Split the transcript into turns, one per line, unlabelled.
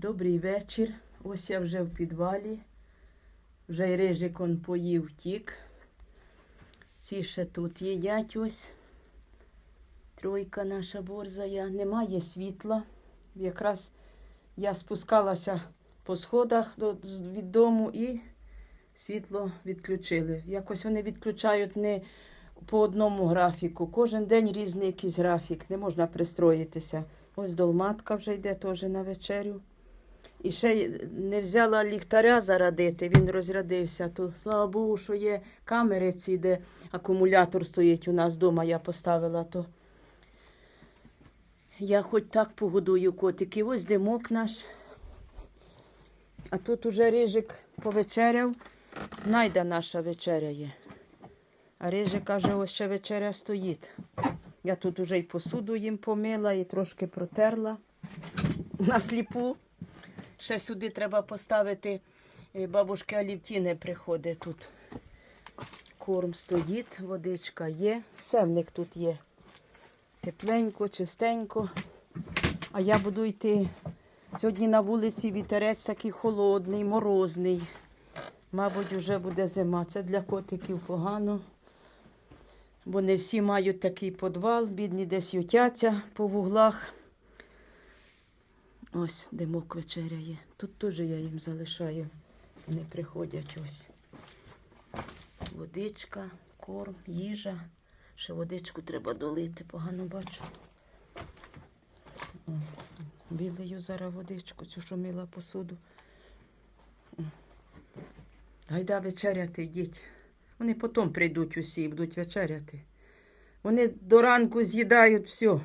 Добрий вечір. Ось я вже в підвалі. Вже й рижик он поїв тік. Ці ще тут їдять ось. Тройка наша борзая. Немає світла. Якраз я спускалася по сходах від дому і світло відключили. Якось вони відключають не по одному графіку. Кожен день різний якийсь графік. Не можна пристроїтися. Ось долматка вже йде теж на вечерю. І ще не взяла ліхтаря зарадити, він розрядився. То слава Богу, що є камери ці, де акумулятор стоїть у нас вдома, я поставила то. Я хоч так погодую котиків. Ось димок наш. А тут уже рижик повечеряв. Найда наша вечеря є. А рижик каже, ось ще вечеря стоїть. Я тут уже й посуду їм помила і трошки протерла на сліпу. Ще сюди треба поставити е, бабушки Алівтіни приходить тут. Корм стоїть, водичка є. Них тут є. Тепленько, чистенько. А я буду йти. Сьогодні на вулиці вітерець такий холодний, морозний. Мабуть, вже буде зима. Це для котиків погано. Бо не всі мають такий подвал, бідні десь ютяться по вуглах. Ось димок вечеряє. Тут теж я їм залишаю. Вони приходять ось. Водичка, корм, їжа. Ще водичку треба долити, погано бачу. Білею зараз водичку, цю що мила посуду. Гайда вечеряти, йдіть. Вони потім прийдуть усі і будуть вечеряти. Вони до ранку з'їдають все.